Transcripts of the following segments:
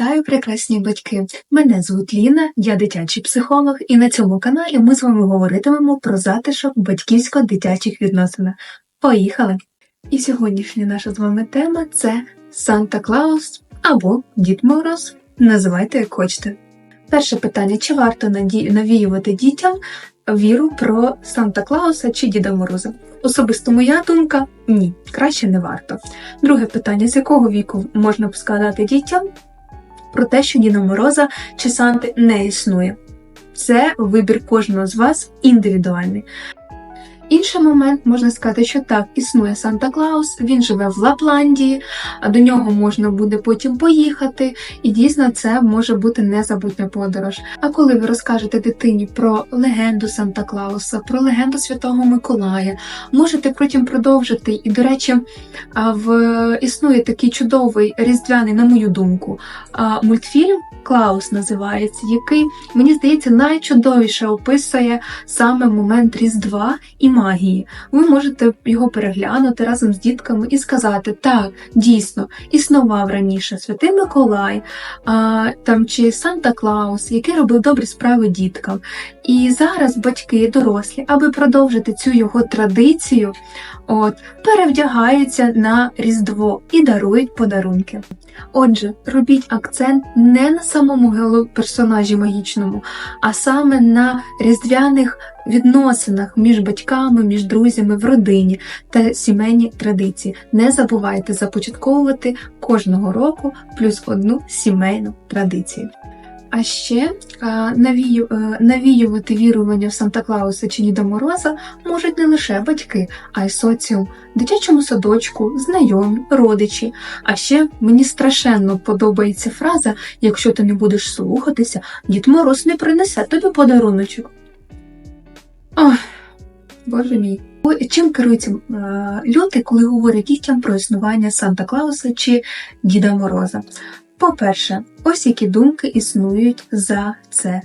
Вітаю, прекрасні батьки! Мене звуть Ліна, я дитячий психолог, і на цьому каналі ми з вами говоритимемо про затишок батьківсько-дитячих відносинах. Поїхали! І сьогоднішня наша з вами тема це Санта Клаус або Дід Мороз. Називайте як хочете. Перше питання: чи варто навіювати дітям віру про Санта Клауса чи Діда Мороза? Особисто моя думка ні, краще не варто. Друге питання: з якого віку можна б сказати дітям про те, що Діда Мороза чи Санти не існує? Це вибір кожного з вас індивідуальний. Інший момент можна сказати, що так, існує Санта Клаус, він живе в Лапландії, а до нього можна буде потім поїхати, і дійсно це може бути незабутня подорож. А коли ви розкажете дитині про легенду Санта Клауса, про легенду Святого Миколая, можете потім продовжити. І, до речі, в існує такий чудовий різдвяний, на мою думку, мультфільм. Клаус називається, який, мені здається, найчудовіше описує саме момент Різдва і магії. Ви можете його переглянути разом з дітками і сказати: так, дійсно, існував раніше Святий Миколай, а, там чи Санта Клаус, який робив добрі справи діткам. І зараз батьки, дорослі, аби продовжити цю його традицію, от, перевдягаються на Різдво і дарують подарунки. Отже, робіть акцент не на самому персонажі магічному, а саме на різдвяних відносинах між батьками, між друзями в родині та сімейні традиції. Не забувайте започатковувати кожного року плюс одну сімейну традицію. А ще навію, е, навіювати вірування в Санта Клауса чи Діда Мороза можуть не лише батьки, а й соціум, дитячому садочку, знайомі, родичі. А ще мені страшенно подобається фраза: якщо ти не будеш слухатися, Дід Мороз не принесе тобі подаруночок. Ох, боже мій. Чим керуються е, люди, коли говорять дітям про існування Санта Клауса чи Діда Мороза? По-перше, ось які думки існують за це.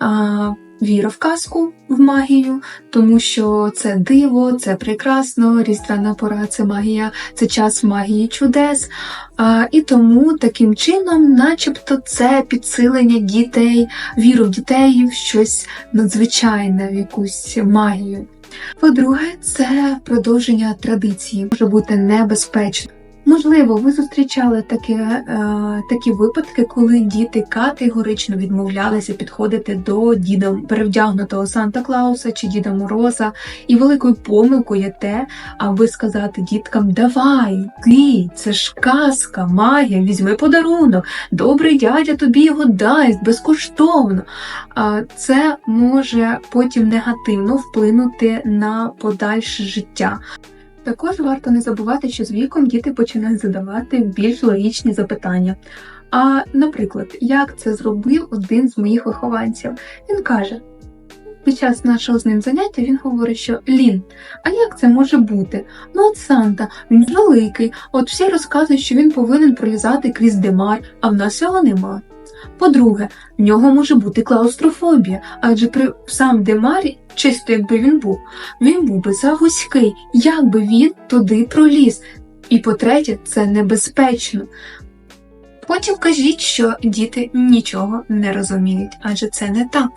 А, віра в казку, в магію, тому що це диво, це прекрасно, різдвяна пора, це магія, це час магії чудес. А, і тому таким чином, начебто, це підсилення дітей, віру в дітей в щось надзвичайне, в якусь магію. По-друге, це продовження традиції може бути небезпечно. Можливо, ви зустрічали такі, е, такі випадки, коли діти категорично відмовлялися підходити до діда перевдягнутого Санта Клауса чи Діда Мороза. І великою помилкою є те, аби сказати діткам: Давай, ти, це ж казка, магія, візьми подарунок, добрий дядя тобі його дасть безкоштовно. Це може потім негативно вплинути на подальше життя. Також варто не забувати, що з віком діти починають задавати більш логічні запитання. А, наприклад, як це зробив один з моїх вихованців? Він каже: під час нашого з ним заняття він говорить, що Лін, а як це може бути? Ну от Санта, він великий, от всі розказують, що він повинен пролізати крізь димар, а в нас цього нема. По-друге, в нього може бути клаустрофобія, адже при сам Демарі, чисто якби він був, він був би загузький, як би він туди проліз. І по-третє, це небезпечно. Потім кажіть, що діти нічого не розуміють, адже це не так.